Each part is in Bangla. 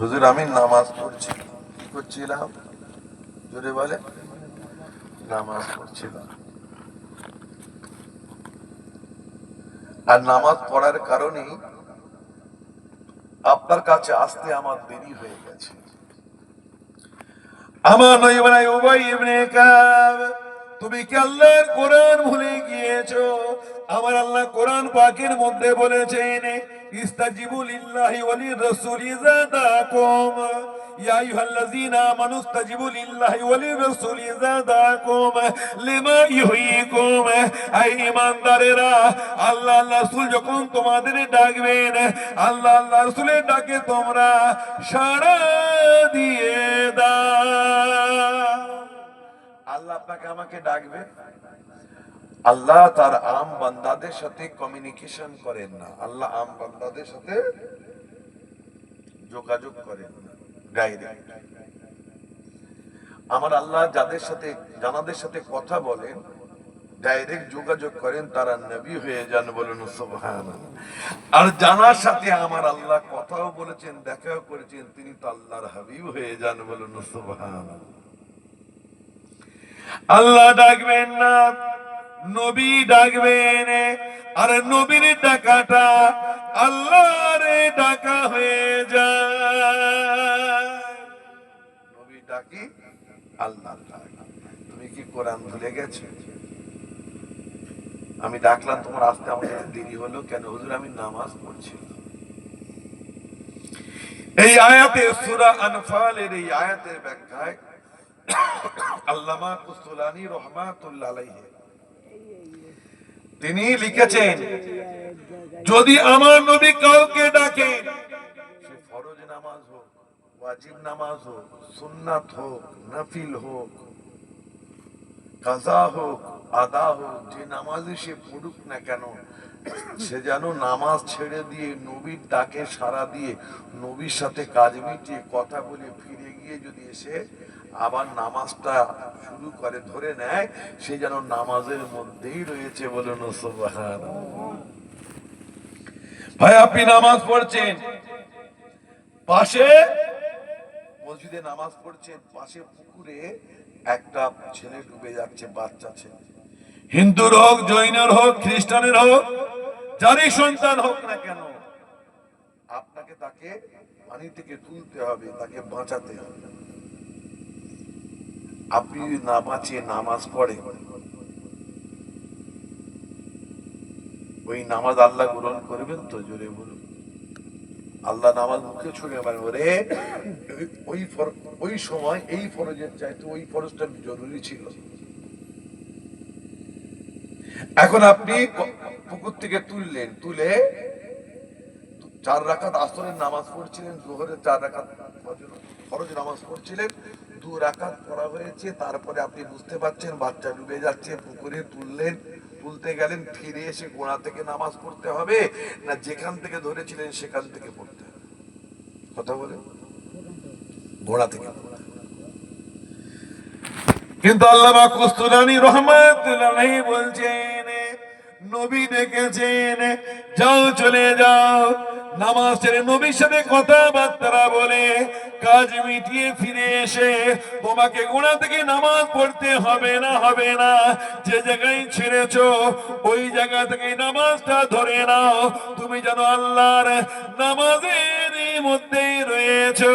হুজুর, আমি নামাজ পড়ছি। কি করছিলাম জোরে বলে। নামাজ পড়ছিলাম আর নামাজ পড়ার কারণেই আপনার কাছে আসতে আমার দেরি হয়ে গেছে। আমার নয় উবাই ইবনে কাব। তুমি কি আল্লাহর কোরআন ভুলে গিয়েছো? আমার আল্লাহ কোরআন পাকের মধ্যে বলেছেন, ইস্তাজিবু লিল্লাহি ওয়া লিররাসূলি যাদাকুম। ইয়া আমানু ইস্তাজিবু লিল্লাহি ওয়া লিররাসূলি যাদাকুম। লিমা আই ঈমানদারেরা আল্লাহ রাসূল যখন তোমাদের ডাকবেন, আল্লাহ আল্লাহ রাসূলের ডাকে তোমরা সাড়া দিয়ে আপনাকে আমাকে ডাকবে? আল্লাহ তার আম বান্দাদের সাথে কমিউনিকেশন করেন না। আল্লাহ আম বান্দাদের সাথে যোগাযোগ করেন ডাইরেক্ট আমার আল্লাহ যাদের সাথে, জানাদের সাথে কথা বলেন ডাইরেক্ট যোগাযোগ করেন, তারা নবী হয়ে যান বলেন আর জানার সাথে আমার আল্লাহ কথাও বলেছেন, দেখাও করেছেন, তিনি তো আল্লাহর হাবিব হয়ে যান বলেন সুবহান আল্লাহ ডাকবেন না, নবী ডাকবেন, আর নবীর ডাকাটা আল্লাহর ডাকা হয়ে যায়। নবী ডাকি আল্লাহ তুমি কি কোরআন ভুলে গেছো? আমি ডাকলাম, তোমার আসতে আমার দেরি হলো কেন? হুজুর, আমি নামাজ পড়ছি। এই আয়াতে সূরা আনফালের এই আয়াতের ব্যাখ্যায় আল্লামা কুস্তুলানি রহমাতুল্লাহ তিনি লিখেছেন, যদি আমার নবী কাউকে ডাকে, সে ফরজ নামাজ হোক, ওয়াজিব নামাজ হোক, সুন্নাত হোক হোক কাজা হোক, আদা হোক, যে নামাজে সে পড়ুক না কেন, সে যেন নামাজ ছেড়ে দিয়ে নবীর ডাকে সারা দিয়ে নবীর সাথে কাজ মিটিয়ে কথা বলে ফিরে গিয়ে যদি এসে আবার নামাজটা শুরু করে, ধরে নেয়, সে যেন নামাজের মধ্যেই রয়েছে সুবহান ভাই, আপনি নামাজ পড়ছেন। পাশে মসজিদে নামাজ পড়ছেন, পাশে পুকুরে একটা ছেলে ডুবে যাচ্ছে, বাচ্চা ছেলে। হিন্দুর হোক, জৈনের হোক, খ্রিস্টানের হোক, যারই সন্তান হোক না কেন, আপনাকে তাকে পানি থেকে তুলতে হবে, তাকে বাঁচাতে হবে। আপনি যদি না বাঁচিয়ে নামাজ পড়ে, ওই নামাজ আল্লাহ গ্রহণ করবেন তো জোরে বলুন। আল্লাহ নামাজ মুখে ছুড়ে মারেন ওরে, ওই ওই সময় এই ফরজের চাইতে ওই ফরজটা জরুরি ছিল। এখন আপনি পুকুর থেকে তুললেন, তুলে চার রাকাত আসরের নামাজ পড়ছিলেন, জোহরের চার ফজর- ফরজ নামাজ পড়ছিলেন দু রাকাত পড়া হয়েছে, তারপরে আপনি বুঝতে পারছেন বাচ্চা ডুবে যাচ্ছে, পুকুরে তুললেন, তুলতে গেলেন, ফিরে এসে গোড়া থেকে নামাজ পড়তে হবে, না যেখান থেকে ধরেছিলেন সেখান থেকে পড়তে হবে। কথা বলে গোড়া থেকে। কিন্তু আল্লামা কুস্তুলানি রহমাতুল্লাহ বলছেন, নবী ডেকেছেন, যাও চলে যাও নামাজ ছেড়ে নবীর সাথে কথাবার্তা বলে কাজ মিটিয়ে ফিরে এসে তোমাকে গোড়া থেকে নামাজ পড়তে হবে না হবে না। যে জায়গায় ছেড়েছ, ওই জায়গা থেকে নামাজটা ধরে নাও। তুমি যেন আল্লাহর নামাজের মধ্যেই রয়েছো।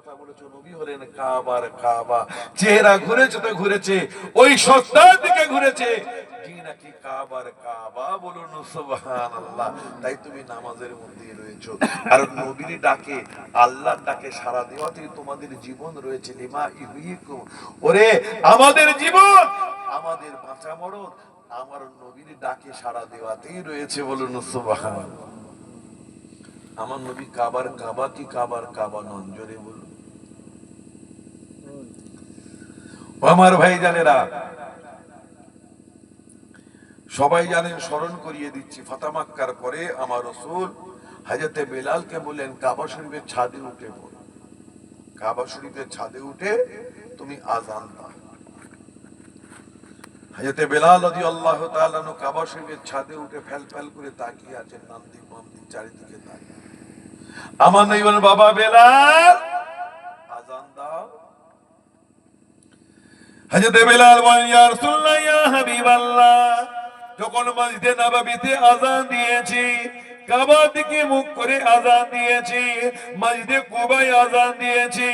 কথা নবী হলেন কাবার কাবা। চেহারা ঘুরেছে তো ঘুরেছে, ওই সত্তার দিকে ঘুরেছে। তাই তুমি নামাজের রয়েছো। আর নবীর ডাকে ডাকে সারা তোমাদের জীবন রয়েছে। আমাদের জীবন, আমাদের বাঁচা মরণ, আমার নবীর ডাকে সারা দেওয়াতেই রয়েছে বলুন আমার নবী কাবার কাবা কি কাবার কাবা নন, জোরে বলুন ও আমার ভাই জানেরা, সবাই জানেন স্মরণ করিয়ে দিচ্ছি ফাতামাক্কার পরে আমার রসুল হাজরতে বেলালকে বললেন, কাবা শরীফের ছাদে উঠে পড়ো। কাবা শরীফের ছাদে উঠে তুমি আজান দাও। হাজরতে বেলাল রাজি আল্লাহ কাবা শরীফের ছাদে উঠে ফেল ফেল করে তাকিয়ে আছেন চারিদিকে তাকিয়ে। আমার নেই বাবা বেলাল আজান দাও হাজরতে বেলাল বলেন ইয়া রাসূলুল্লাহ ইয়া হাবিবাল্লাহ যখন মসজিদে নববীতে আজান দিয়েছি মুখ করে আজান দিয়েছি আজান দিয়েছি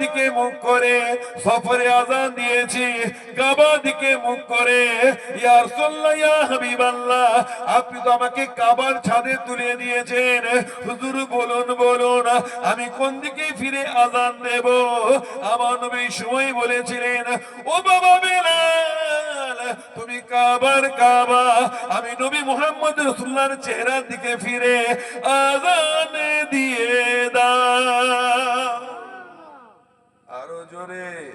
দিকে মুখ করে সফরে আজান দিয়েছি দিকে মুখ করে হাবিবাল্লাহ, আপনি তো আমাকে কাবার ছাদে তুলে দিয়েছেন। হুজুর, বলুন বলুন, আমি কোন দিকে ফিরে আজান দেব? আমার নবী সময় বলেছিলেন, ও বাবা বেলাল তুমি কাবার কাবা। আমি নবী মুহাম্মদ রাসূলুল্লাহর চেহারার দিকে ফিরে আজান দিয়ে দাও। আরও জোরে।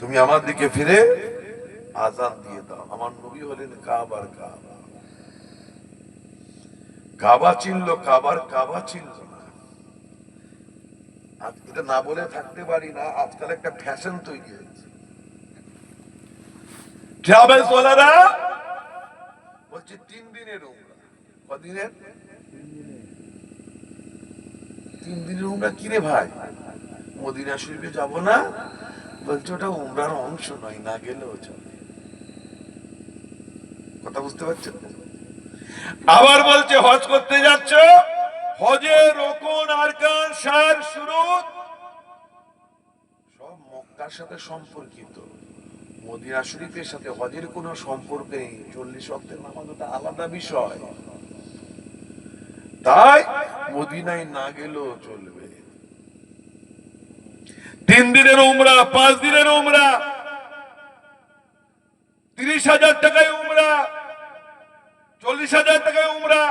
তুমি আমার দিকে ফিরে আজান দিয়ে দাও। আমার নবী হলেন কাবার কাবা। কাবা চিনলো, কাবার কাবা চিনলো। এটা না বলে থাকতে পারি না আজকাল একটা ফ্যাশন তৈরি হয়েছে। ট্রাভেলস ওয়ালারা বলছে তিন দিনের উমরা। কদিনের? তিন দিনের উমরা কিরে ভাই? মদিনা শরীফে যাব না? বলছে ওটা উমরার অংশ নয় না গেলেও চলে। কথা বুঝতে পারছেন আবার বলছে হজ করতে যাচ্ছ? হজের রোকন, আরকান, সার শুরু সব মক্কার সাথে সম্পর্কিত। মদিনা শরীফের সাথে হজের কোনো সম্পর্ক নেই। চল্লিশ অক্টের নামাজ ওটা আলাদা বিষয়। তাই মদিনায় না গেলেও চলবে। তিন দিনের উমরা, পাঁচ দিনের উমরা। তিরিশ হাজার টাকায় উমরা। চল্লিশ হাজার টাকায় উমরা।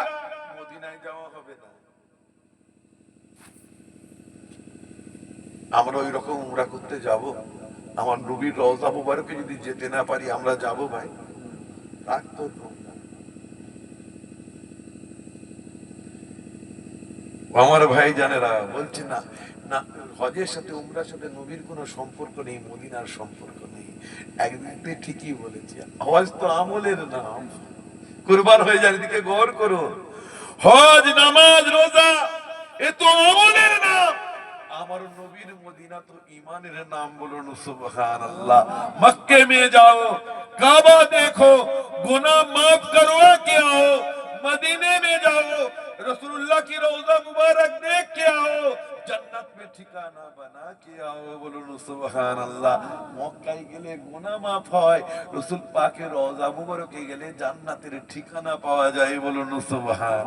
মদিনায় যাওয়া হবে না। আমরা ওই রকম উমরা করতে যাব। আমার নবীর রওজা মুবারকে যদি যেতে না পারি, আমরা যাব ভাই। আমার ভাই জানেরা বলছে, না না, হজের সাথে উমরার সাথে নবীর কোনো সম্পর্ক নেই, মদিনার সম্পর্ক নেই। একদিক দিয়ে ঠিকই বলেছে, হজ তো আমলের নাম। কুরবান হয়ে যায় এদিকে গৌর করুন। হজ, নামাজ, রোজা, এ তো আমলের নাম আমার নবীর মদিনা তো ইমানের নাম বলুন সুবহান আল্লাহ মক্কে में जाओ काबा देखो गुनाह माफ करवा के आओ मदीने में जाओ रसूलुल्लाह की रोजा मुबारक देख के आओ जन्नत में ठिकाना बना के आओ বলুন সুবহান আল্লাহ মক্কায় গেলে গুনাহ মাফ হয় রাসূল পাকের রওজা মুবারকে গেলে জান্নাতের ঠিকানা পাওয়া যায় বলুন সুবহান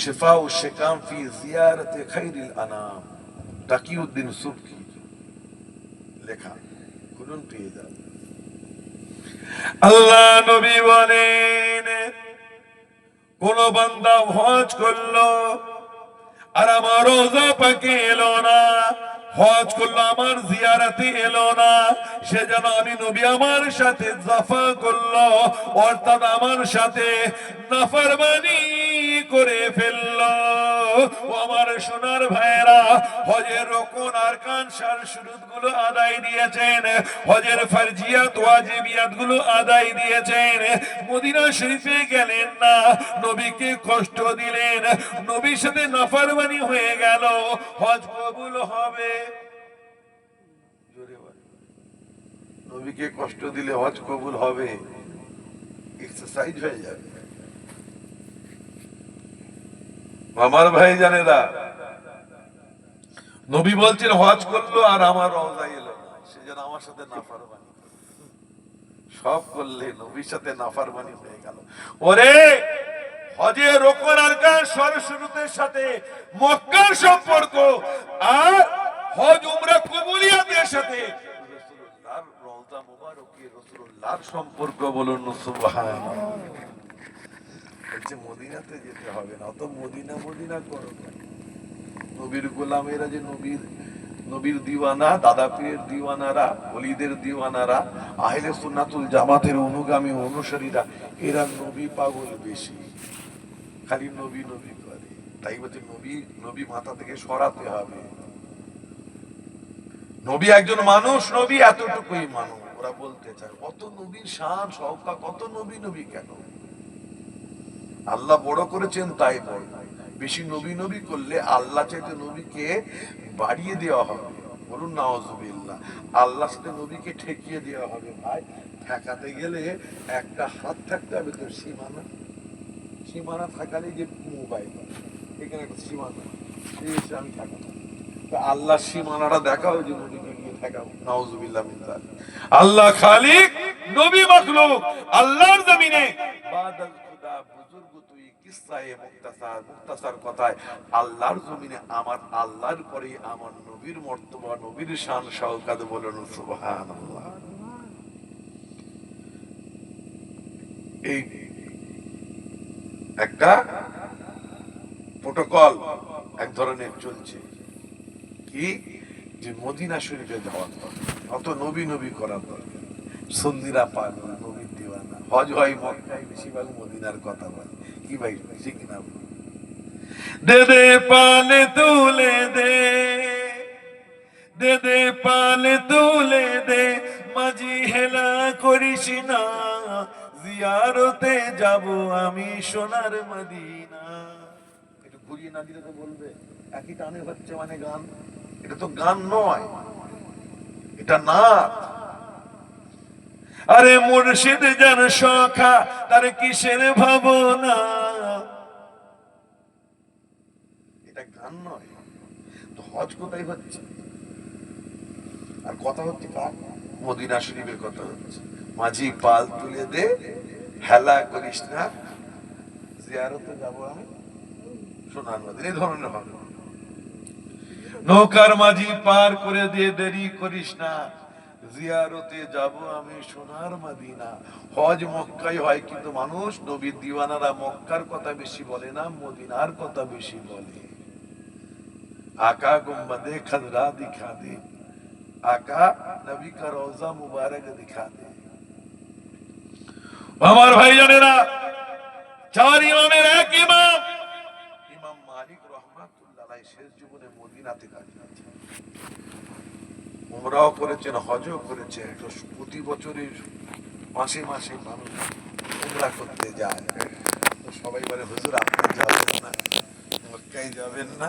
শিফা ও শেকাম ফি জিয়ারতে খাইরিল আনাম তাকিউদ্দিন সুবকি লেখা। খুলুন পেয়ে যান। আল্লাহ নবী বলেন, কোন বান্দা হজ করল আর আমার রোজা পাকে এলো না। হজ করল, আমার জিয়ারাতে এলো না। সে যেন আমি নবী আমার সাথে জাফা করল, অর্থাৎ আমার সাথে নাফরমানি করে ফেলল। আমার সোনার ভাইয়েরা, হজের রোকন আর কান সার শুরুতগুলো আদায় দিয়েছেন। হজের ফারজিয়াত ওয়াজিবিয়াতগুলো আদায় দিয়েছেন। মদিনা শরীফে গেলেন না, নবীকে কষ্ট দিলেন। নবীর সাথে নাফরমানি হয়ে গেল, হজ কবুল হবে। নবীকে কষ্ট দিলে হজ কবুল হবে এক্সারসাইজ হয়ে যাবে। আমার ভাই জানেরা নবী বলছেন, হজ করল আর আমার রওজা এলো সে যেন আমার সাথে নাফারমানি করল। সব করলে নবীর সাথে নাফারমানি হয়ে গেল। ওরে, হজে রোকন আর কার সরস্বতের সাথে মক্কার সম্পর্ক, আর হজ উমরা কবুলিয়াতের সাথে রাসূলুল্লাহর সম্পর্ক বলুন মদিনাতে যেতে হবে না। অত মদিনা মদিনা করো নবীর গোলামেরা যে নবীর নবীর দিওয়ানা দাদা পীরের দিওয়ানারা অলিদের দিওয়ানারা, আহলে জামাতের অনুগামী অনুসারীরা, এরা নবী পাগল বেশি। খালি নবী নবী করে। তাই বলছে, নবী নবী মাথা থেকে সরাতে হবে। নবী একজন মানুষ, নবী এতটুকুই মানুষ। ওরা বলতে চায় কত নবীর শান সৌকা কত নবী নবী কেন? আল্লাহ বড় করেছেন, তাই বড়। বেশি নবী নবী করলে আল্লাহ চাইতে নবীকে বাড়িয়ে দেওয়া হবে। বলুন, নাওজুবিল্লাহ, আল্লাহ সাথে নবীকে ঠেকিয়ে দেওয়া হবে, ভাই। ঠেকাতে গেলে একটা হাত থাকতে হবে, তো সীমানা। সীমানা থাকালে যে মোবাইল, এখানে একটা সীমানা আমি ঠেকাবো। তা আল্লাহ সীমানাটা দেখাও যে নবীকে আল্লাহ খালিক, নবী আল্লাহর জমিনে। আমার, আল্লাহর পরে আমার নবীর মর্তবা, নবীর শান বলেন একটা প্রোটোকল এক ধরনের চলছে। কি? যে মদিনা শরীফে যাওয়ার দরকার। অত নবী নবী করার দরকার। সন্দিরা পাগল নবীর দিওয়ানা। হজ হয় মক্কায়, বেশিরভাগ মদিনার কথা বলে। কি ভাই দে দে পালে তুলে দে পালে তুলে দে, মাঝি হেলা করিস না। জিয়ারতে যাব আমি সোনার মদিনা। একটু ঘুরিয়ে না দিলে তো বলবে। একই টানে হচ্ছে মানে গান। এটা তো গান নয়, এটা নাচ। আরে মুর্শিদ যার সখা তার কিসের ভাবনা? এটা গান নয়, তো হজ কোথায় হচ্ছে? আর কথা হচ্ছে কার? মদিনা শরীফের কথা হচ্ছে। মাঝি পাল তুলে দে, হেলা করিস না। জিয়ারতে যাব আমি। সোনার নদীর এই ধরনের হবে। নৌকার মাঝি পার করে দিয়ে দেরি করিস না। জিয়ারতে যাব আমি সোনার মাদিনা। হজ মক্কাই হয় কিন্তু মানুষ নবীর দিওয়ানারা মক্কার কথা বেশি বলে না, মদিনার কথা বেশি বলে। আকা গুম্বদে খজরা দিখা দে। আকা নবী কা রোজা মুবারক দিখা দে। আমার ভাই চার ইমাম মালিক রহমাতুল্লাহ শেষ জীবনে মদিনাতে কাটিয়েছেন ওমরাও করেছেন, হজও করেছেন। তো প্রতি বছরই মাসে মাসে মানুষ ওমরা করতে যায়। সবাই বলে, হুজুর, আপনি যাবেন না, মক্কায় যাবেন না।